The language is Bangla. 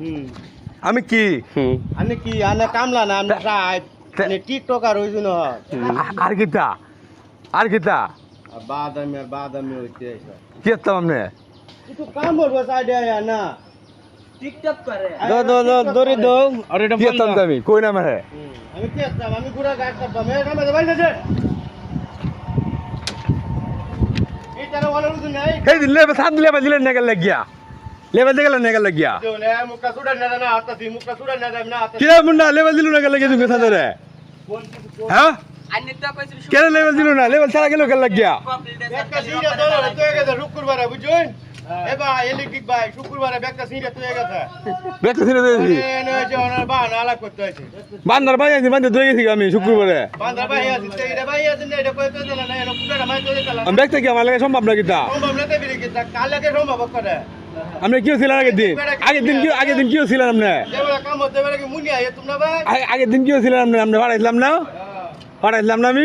হুম। আমি কি? আনে কি? আনে কামলা না? আমরা সাহেব টিকটকার হইছিল আ- আর কিতা? আর কিতা? বাদামি আর বাদামি হইতে কি করতাম আপনি একটু কাম করব সাইডে আয়া না? টিকটক করে। দো দো দো দড়ি দো আর এটা কি করতাম আমি কই না মারে আমি কি করতাম আমি গুড়া গাছ করতাম এ কামে দে বাইরে দে এই তারা ওয়ালা রুদু নাই। এই দিন লেবে সাত লেবে দিলেন নেগেল লাগিয়া লেবে দিলেন নেগেল লাগিয়া জোলে মুকা সুড়া না না আতাছি মুকা সুড়া না না আতাছি কিরা মুন্ডা লেবে দিলু নেগেল লাগিয়া তুমি কথা ধরে? হ্যাঁ? কেন লেভেল দিলু না? লেভেল ছাড়া গেল কেন লাগিয়া একটা সিরিয়া তো তো গেছে শুক্রবারে বুঝুন এ ভাই ইলেকট্রিক ভাই শুক্রবারে একটা সিরিয়া তো গেছে দেখতে ছিল দিয়েছি। এনে যে ওনার বাহানা আলাপ করতে হয়েছে বান্দার ভাই আছি বান্দা ধরে গেছি আমি শুক্রবারে। বান্দার ভাই আছে তো এটা ভাই আছে না এটা কইতে দিল না এটা পুরো মাই তো দিল আমি দেখতে কি আমার লাগে সম্ভব না কিতা সম্ভব না সম্ভব করে আপনি কেউ ছিলেন আগের দিন? আগের দিন কেউ আগের দিন কেউ ছিলেন আপনি ভাই আগে- আগের দিন কেউ ছিলেন আপনি আপনি ভাড়াইছিলাম না? ভাড়াইছিলাম না আমি?